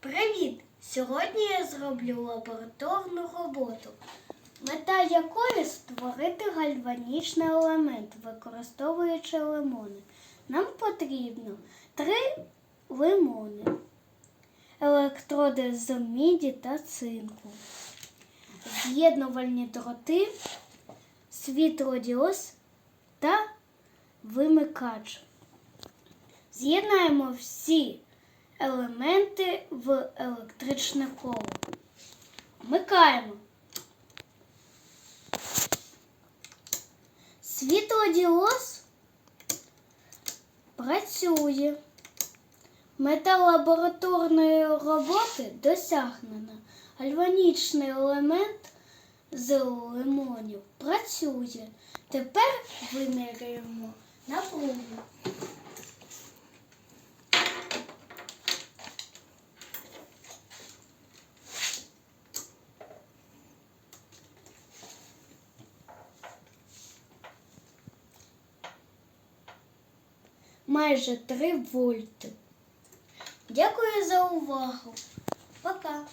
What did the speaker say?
Привіт! Сьогодні я зроблю лабораторну роботу, мета якої створити гальванічний елемент, використовуючи лимони. Нам потрібно три лимони, електроди з міді та цинку, з'єднувальні дроти, світлодіос та вимикач. З'єднаємо всі елементи в електричне коло. Вмикаємо. Світлодіос працює. Мета лабораторної роботи досягнена. Гальванічний елемент з лимонів працює. Тепер виміряємо напругу. Майже 3 вольти. Дякую за увагу. Пока.